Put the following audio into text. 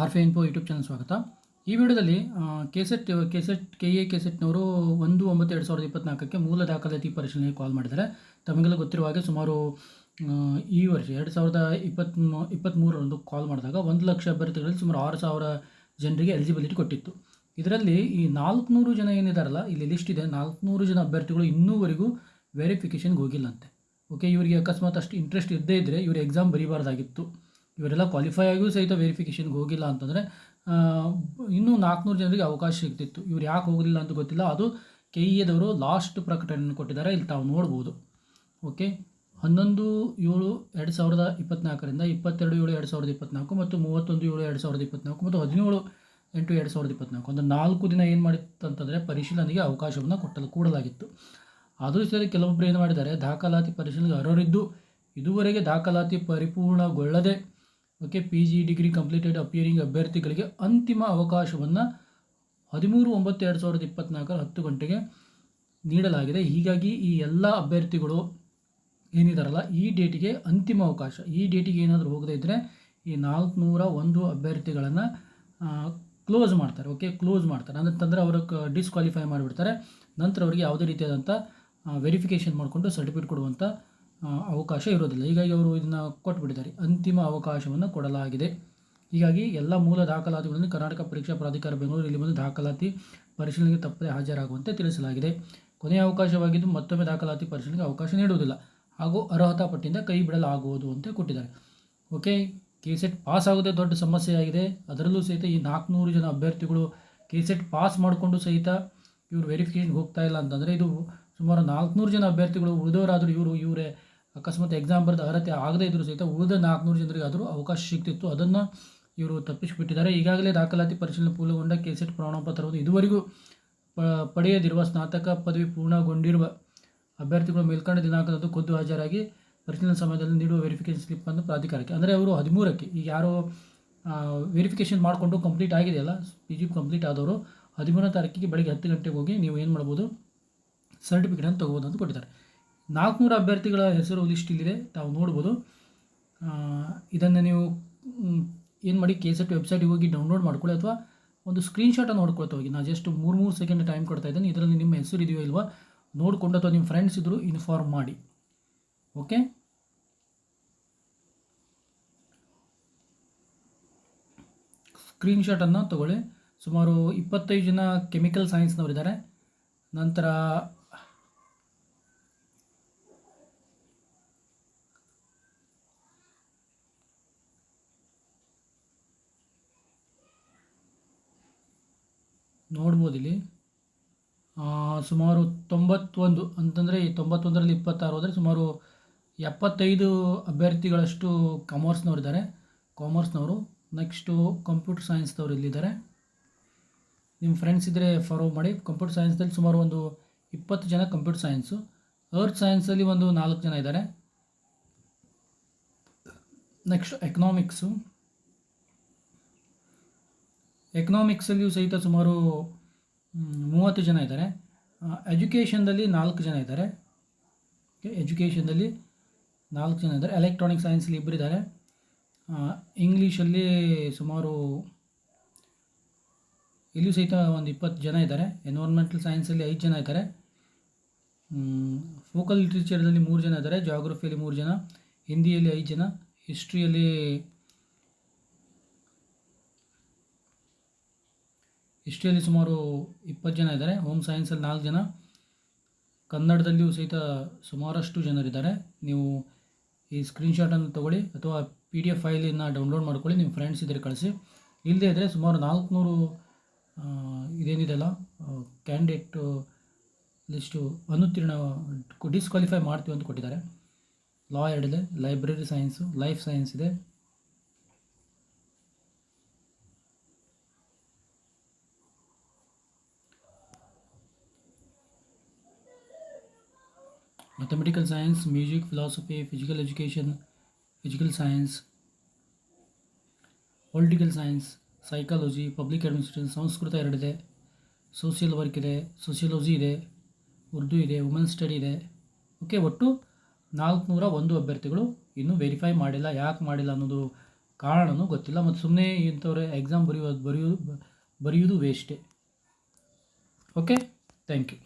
R ಫೆ info YouTube channel ಸ್ವಾಗತ. ಈ ವಿಡಿಯೋದಲ್ಲಿ ಕೆಸೆಟ್ ಕೆಸೆಟ್ ಕೆ ಎ ಕೆಸೆಟ್ನವರು ಒಂದು ಒಂಬತ್ತು ಎರಡು ಸಾವಿರದ ಇಪ್ಪತ್ನಾಲ್ಕಕ್ಕೆ ಮೂಲ ದಾಖಲಾತಿ ಪರಿಶೀಲನೆ ಕಾಲ್ ಮಾಡಿದ್ದಾರೆ. ತಮಗೆಲ್ಲ ಗೊತ್ತಿರುವ ಹಾಗೆ ಸುಮಾರು ಈ ವರ್ಷ ಎರಡು ಸಾವಿರದ ಇಪ್ಪತ್ತ್ ಇಪ್ಪತ್ತ್ಮೂರರಂದು ಕಾಲ್ ಮಾಡಿದಾಗ ಒಂದು ಲಕ್ಷ ಅಭ್ಯರ್ಥಿಗಳಲ್ಲಿ ಸುಮಾರು ಆರು ಸಾವಿರ ಜನರಿಗೆ ಎಲಿಜಿಬಿಲಿಟಿ ಕೊಟ್ಟಿತ್ತು. ಇದರಲ್ಲಿ ಈ ನಾಲ್ಕುನೂರು ಜನ ಏನಿದಾರಲ್ಲ, ಇಲ್ಲಿ ಲಿಸ್ಟ್ ಇದೆ. ನಾಲ್ಕುನೂರು ಜನ ಅಭ್ಯರ್ಥಿಗಳು ಇನ್ನೂವರೆಗೂ ವೆರಿಫಿಕೇಷನ್ಗೆ ಹೋಗಿಲ್ಲಂತೆ. ಓಕೆ ಇವರಿಗೆ ಅಕಸ್ಮಾತ್ ಅಷ್ಟು ಇಂಟ್ರೆಸ್ಟ್ ಇದ್ದೇ ಇದ್ದರೆ ಇವರು ಎಕ್ಸಾಮ್ ಬರೀಬಾರ್ದಾಗಿತ್ತು. ಇವರೆಲ್ಲ ಕ್ವಾಲಿಫೈ ಆಗಿಯೂ ಸಹಿತ ವೆರಿಫಿಕೇಷನ್ಗೆ ಹೋಗಿಲ್ಲ ಅಂತಂದರೆ ಇನ್ನೂ ನಾಲ್ಕುನೂರು ಜನರಿಗೆ ಅವಕಾಶ ಸಿಗ್ತಿತ್ತು. ಇವ್ರು ಯಾಕೆ ಹೋಗಲಿಲ್ಲ ಅಂತ ಗೊತ್ತಿಲ್ಲ. ಅದು ಕೆ ಇ ಎದವರು ಲಾಸ್ಟ್ ಪ್ರಕಟಣೆಯನ್ನು ಕೊಟ್ಟಿದ್ದಾರೆ. ಇಲ್ಲಿ ತಾವು ನೋಡ್ಬೋದು. ಓಕೆ ಹನ್ನೊಂದು ಏಳು ಎರಡು ಸಾವಿರದ ಇಪ್ಪತ್ನಾಲ್ಕರಿಂದ ಇಪ್ಪತ್ತೆರಡು ಏಳು ಎರಡು ಸಾವಿರದ ಇಪ್ಪತ್ನಾಲ್ಕು ಮತ್ತು ಮೂವತ್ತೊಂದು ಏಳು ಎರಡು ಸಾವಿರದ ಇಪ್ಪತ್ನಾಲ್ಕು ಮತ್ತು ಹದಿನೇಳು ಎಂಟು ಎರಡು ಸಾವಿರದ ಇಪ್ಪತ್ನಾಲ್ಕು. ಅಂದರೆ ನಾಲ್ಕು ದಿನ ಏನು ಮಾಡಿತ್ತು ಅಂತಂದರೆ ಪರಿಶೀಲನೆಗೆ ಅವಕಾಶವನ್ನು ಕೊಟ್ಟಲು ಕೂಡಲಾಗಿತ್ತು. ಆದರೂ ಸರಿ ಕೆಲವೊಬ್ಬರು ಏನು ಮಾಡಿದ್ದಾರೆ, ದಾಖಲಾತಿ ಪರಿಶೀಲನೆಗೆ ಅರ್ಹರಿದ್ದು ಇದುವರೆಗೆ ದಾಖಲಾತಿ ಪರಿಪೂರ್ಣಗೊಳ್ಳದೆ okay P G degree completed appearing ಅಭ್ಯರ್ಥಿಗಳಿಗೆ ಅಂತಿಮ ಅವಕಾಶವನ್ನು ಹದಿಮೂರು ಒಂಬತ್ತು ಎರಡು ಸಾವಿರದ ಇಪ್ಪತ್ನಾಲ್ಕರ ಹತ್ತು ಗಂಟೆಗೆ ನೀಡಲಾಗಿದೆ. ಹೀಗಾಗಿ ಈ ಎಲ್ಲ ಅಭ್ಯರ್ಥಿಗಳು ಏನಿದಾರಲ್ಲ, ಈ ಡೇಟಿಗೆ ಅಂತಿಮ ಅವಕಾಶ, ಈ ಡೇಟಿಗೆ ಏನಾದರೂ ಹೋಗದೇ ಇದ್ದರೆ ಈ ನಾಲ್ಕುನೂರ ಒಂದು ಅಭ್ಯರ್ಥಿಗಳನ್ನು ಕ್ಲೋಸ್ ಮಾಡ್ತಾರೆ, ಓಕೆ ಕ್ಲೋಸ್ ಮಾಡ್ತಾರೆ. ಅಂತಂದರೆ ಅವರು ಡಿಸ್ಕ್ವಾಲಿಫೈ ಮಾಡಿಬಿಡ್ತಾರೆ. ನಂತರ ಅವರಿಗೆ ಯಾವುದೇ ರೀತಿಯಾದಂಥ ವೆರಿಫಿಕೇಷನ್ ಮಾಡಿಕೊಂಡು ಸರ್ಟಿಫಿಕೇಟ್ ಕೊಡುವಂಥ ಅವಕಾಶ ಇರೋದಿಲ್ಲ ಹೀಗಾಗಿ ಅವರು ಇದನ್ನು ಕೊಟ್ಬಿಟ್ಟಿದ್ದಾರೆ. ಅಂತಿಮ ಅವಕಾಶವನ್ನು ಕೊಡಲಾಗಿದೆ. ಹೀಗಾಗಿ ಎಲ್ಲ ಮೂಲ ದಾಖಲಾತಿಗಳನ್ನು ಕರ್ನಾಟಕ ಪರೀಕ್ಷಾ ಪ್ರಾಧಿಕಾರ ಬೆಂಗಳೂರು ಇಲ್ಲಿ ಬಂದು ದಾಖಲಾತಿ ಪರಿಶೀಲನೆಗೆ ತಪ್ಪದೆ ಹಾಜರಾಗುವಂತೆ ತಿಳಿಸಲಾಗಿದೆ. ಕೊನೆಯ ಅವಕಾಶವಾಗಿದ್ದು ಮತ್ತೊಮ್ಮೆ ದಾಖಲಾತಿ ಪರಿಶೀಲನೆಗೆ ಅವಕಾಶ ನೀಡುವುದಿಲ್ಲ. ಹಾಗೂ ಅರ್ಹತಾ ಪಟ್ಟಿಯಿಂದ ಕೈ ಬಿಡಲಾಗುವುದು ಅಂತ ಕೊಟ್ಟಿದ್ದಾರೆ. ಓಕೆ ಕೆ ಸೆಟ್ ಪಾಸ್ ಆಗೋದೇ ದೊಡ್ಡ ಸಮಸ್ಯೆಯಾಗಿದೆ. ಅದರಲ್ಲೂ ಸಹಿತ ಈ ನಾಲ್ಕುನೂರು ಜನ ಅಭ್ಯರ್ಥಿಗಳು ಕೆ ಸೆಟ್ ಪಾಸ್ ಮಾಡಿಕೊಂಡು ಸಹಿತ ಇವರು ವೆರಿಫಿಕೇಷನ್ಗೆ ಹೋಗ್ತಾ ಇಲ್ಲ ಅಂತಂದರೆ ಇದು ಸುಮಾರು ನಾಲ್ಕುನೂರು ಜನ ಅಭ್ಯರ್ಥಿಗಳು ಉಳಿದವರಾದರೂ ಇವರು, ಇವರೇ ಅಕಸ್ಮಾತ್ ಎಕ್ಸಾಮ್ ಬರೆದ ಅರ್ಹತೆ ಆಗದೇ ಇದ್ದರೂ ಸಹಿತ ಉಳಿದ ನಾಲ್ಕುನೂರು ಜನರಿಗೆ ಆದರೂ ಅವಕಾಶ ಸಿಗ್ತಿತ್ತು. ಅದನ್ನು ಇವರು ತಪ್ಪಿಸಿಬಿಟ್ಟಿದ್ದಾರೆ. ಈಗಾಗಲೇ ದಾಖಲಾತಿ ಪರಿಶೀಲನೆ ಪೂರ್ಣಗೊಂಡ ಕೆ ಸೆಟ್ ಪ್ರಮಾಣಪತ್ರವನ್ನು ಇದುವರೆಗೂ ಪಡೆಯದಿರುವ ಸ್ನಾತಕ ಪದವಿ ಪೂರ್ಣಗೊಂಡಿರುವ ಅಭ್ಯರ್ಥಿಗಳು ಮೇಲ್ಕಂಡ ದಿನಾಂಕದಂದು ಖುದ್ದು ಹಾಜರಾಗಿ ಪರಿಶೀಲನೆ ಸಮಯದಲ್ಲಿ ನೀಡುವ ವೆರಿಫಿಕೇಷನ್ ಸ್ಲಿಪ್ಪನ್ನು ಪ್ರಾಧಿಕಾರಕ್ಕೆ. ಅಂದರೆ ಅವರು ಹದಿಮೂರಕ್ಕೆ, ಈಗ ಯಾರೋ ವೆರಿಫಿಕೇಷನ್ ಮಾಡಿಕೊಂಡು ಕಂಪ್ಲೀಟ್ ಆಗಿದೆಯಲ್ಲ ಪಿ ಜಿ ಕಂಪ್ಲೀಟ್ ಆದವರು ಹದಿಮೂರನೇ ತಾರೀಕಿಗೆ ಬೆಳಗ್ಗೆ ಹತ್ತು ಗಂಟೆಗೆ ಹೋಗಿ ನೀವು ಏನು ಮಾಡ್ಬೋದು ಸರ್ಟಿಫಿಕೇಟನ್ನು ತೊಗೋಬೋದು ಅಂತ ಕೊಟ್ಟಿದ್ದಾರೆ. ನಾಲ್ಕುನೂರು ಅಭ್ಯರ್ಥಿಗಳ ಹೆಸರು ಲಿಸ್ಟ್ ಇಲ್ಲಿದೆ ತಾವು ನೋಡ್ಬೋದು. ಇದನ್ನು ನೀವು ಏನು ಮಾಡಿ ಕೆ ಎಸ್ ಎಫ್ ವೆಬ್ಸೈಟಿಗೆ ಹೋಗಿ ಡೌನ್ಲೋಡ್ ಮಾಡ್ಕೊಳ್ಳಿ ಅಥವಾ ಒಂದು ಸ್ಕ್ರೀನ್ಶಾಟನ್ನು ನೋಡ್ಕೊಳ್ತಾ ಹೋಗಿ. ನಾನು ಜಸ್ಟ್ ಮೂರು ಮೂರು ಸೆಕೆಂಡ್ ಟೈಮ್ ಕೊಡ್ತಾ ಇದ್ದೇನೆ. ಇದರಲ್ಲಿ ನಿಮ್ಮ ಹೆಸರು ಇದೆಯೋ ಇಲ್ವಾ ನೋಡಿಕೊಂಡು ಅಥವಾ ನಿಮ್ಮ ಫ್ರೆಂಡ್ಸ್ ಇದ್ದರೂ ಇನ್ಫಾರ್ಮ್ ಮಾಡಿ. ಓಕೆ ಸ್ಕ್ರೀನ್ಶಾಟನ್ನು ತಗೊಳ್ಳಿ. ಸುಮಾರು ಇಪ್ಪತ್ತೈದು ಜನ ಕೆಮಿಕಲ್ ಸೈನ್ಸ್ನವರಿದ್ದಾರೆ ನಂತರ ನೋಡ್ಬೋದು ಇಲ್ಲಿ ಸುಮಾರು ತೊಂಬತ್ತೊಂದು ಅಂತಂದರೆ ಈ ತೊಂಬತ್ತೊಂದರಲ್ಲಿ ಇಪ್ಪತ್ತಾರು ಹೋದರೆ ಸುಮಾರು ಎಪ್ಪತ್ತೈದು ಅಭ್ಯರ್ಥಿಗಳಷ್ಟು ಕಾಮರ್ಸ್ನವರಿದ್ದಾರೆ ಕಾಮರ್ಸ್ನವರು ನೆಕ್ಸ್ಟು ಕಂಪ್ಯೂಟರ್ ಸೈನ್ಸ್ನವ್ರು ಇಲ್ಲಿದ್ದಾರೆ. ನಿಮ್ಮ ಫ್ರೆಂಡ್ಸ್ ಇದ್ದರೆ ಫಾಲೋ ಮಾಡಿ. ಕಂಪ್ಯೂಟರ್ ಸೈನ್ಸ್ದಲ್ಲಿ ಸುಮಾರು ಒಂದು ಇಪ್ಪತ್ತು ಜನ ಕಂಪ್ಯೂಟರ್ ಸೈನ್ಸು ಅರ್ತ್ ಸೈನ್ಸಲ್ಲಿ ಒಂದು ನಾಲ್ಕು ಜನ ಇದ್ದಾರೆ. ನೆಕ್ಸ್ಟ್ ಎಕನಾಮಿಕ್ಸು ಎಕನಾಮಿಕ್ಸಲ್ಲಿಯೂ ಸಹಿತ ಸುಮಾರು ಮೂವತ್ತು ಜನ ಇದ್ದಾರೆ. ಎಜುಕೇಷನ್ದಲ್ಲಿ ನಾಲ್ಕು ಜನ ಇದ್ದಾರೆ. ಎಜುಕೇಷನ್ದಲ್ಲಿ ನಾಲ್ಕು ಜನ ಇದ್ದಾರೆ. ಎಲೆಕ್ಟ್ರಾನಿಕ್ ಸೈನ್ಸಲ್ಲಿ ಇಬ್ಬರಿದ್ದಾರೆ ಇಂಗ್ಲೀಷಲ್ಲಿ ಸುಮಾರು ಇಲ್ಲೂ ಸಹಿತ ಒಂದು ಇಪ್ಪತ್ತು ಜನ ಇದ್ದಾರೆ. ಎನ್ವೈರ್ಮೆಂಟಲ್ ಸೈನ್ಸಲ್ಲಿ ಐದು ಜನ ಇದ್ದಾರೆ. ಫೋಕಲ್ ಲಿಟ್ರೇಚರ್ದಲ್ಲಿ ಮೂರು ಜನ ಇದ್ದಾರೆ. ಜಾಗ್ರಫಿಯಲ್ಲಿ ಮೂರು ಜನ. ಹಿಂದಿಯಲ್ಲಿ ಐದು ಜನ. ಹಿಸ್ಟ್ರಿಯಲ್ಲಿ ಹಿಸ್ಟ್ರಿಯಲ್ಲಿ ಸುಮಾರು ಇಪ್ಪತ್ತು ಜನ ಇದ್ದಾರೆ. ಹೋಮ್ ಸೈನ್ಸಲ್ಲಿ ನಾಲ್ಕು ಜನ. ಕನ್ನಡದಲ್ಲಿಯೂ ಸಹಿತ ಸುಮಾರಷ್ಟು ಜನರಿದ್ದಾರೆ ನೀವು ಈ ಸ್ಕ್ರೀನ್ಶಾಟನ್ನು ತೊಗೊಳ್ಳಿ ಅಥವಾ ಪಿ ಡಿ ಎಫ್ ಫೈಲನ್ನು ಡೌನ್ಲೋಡ್ ಮಾಡ್ಕೊಳ್ಳಿ. ನಿಮ್ಮ ಫ್ರೆಂಡ್ಸ್ ಇದ್ದರೆ ಕಳಿಸಿ. ಇಲ್ಲದೇ ಇದ್ದರೆ ಸುಮಾರು ನಾಲ್ಕುನೂರು ಇದೇನಿದೆಲ್ಲ ಕ್ಯಾಂಡಿಡೇಟ್ ಲಿಸ್ಟು ಅನುತ್ತೀರ್ಣ ಡಿಸ್ಕ್ವಾಲಿಫೈ ಮಾಡ್ತೀವಿ ಅಂತ ಕೊಟ್ಟಿದ್ದಾರೆ. ಲಾ ಎರಡಿದೆ ಲೈಬ್ರರಿ ಸೈನ್ಸು ಲೈಫ್ ಸೈನ್ಸ್ ಇದೆ. Mathematical science music philosophy, physical education, physical science political science psychology public administration Sanskrit ಎರಡಿದೆ. ಸೋಷಿಯಲ್ ವರ್ಕ್ ಇದೆ ಸೋಷಿಯಲಜಿ ಇದೆ ಉರ್ದು ಇದೆ ವುಮೆನ್ ಸ್ಟಡಿ ಇದೆ. ಓಕೆ ಒಟ್ಟು ನಾಲ್ಕುನೂರ ಒಂದು ಅಭ್ಯರ್ಥಿಗಳು ಇನ್ನೂ ವೆರಿಫೈ ಮಾಡಿಲ್ಲ ಯಾಕೆ ಮಾಡಿಲ್ಲ ಅನ್ನೋದು ಕಾರಣನೂ ಗೊತ್ತಿಲ್ಲ. ಮತ್ತು ಸುಮ್ಮನೆ ಇಂಥವ್ರೆ ಎಕ್ಸಾಮ್ ಬರೆಯೋದು ಬರೆಯೋದು ಬರೆಯೋದು ವೇಸ್ಟೇ ಓಕೆ ಥ್ಯಾಂಕ್ ಯು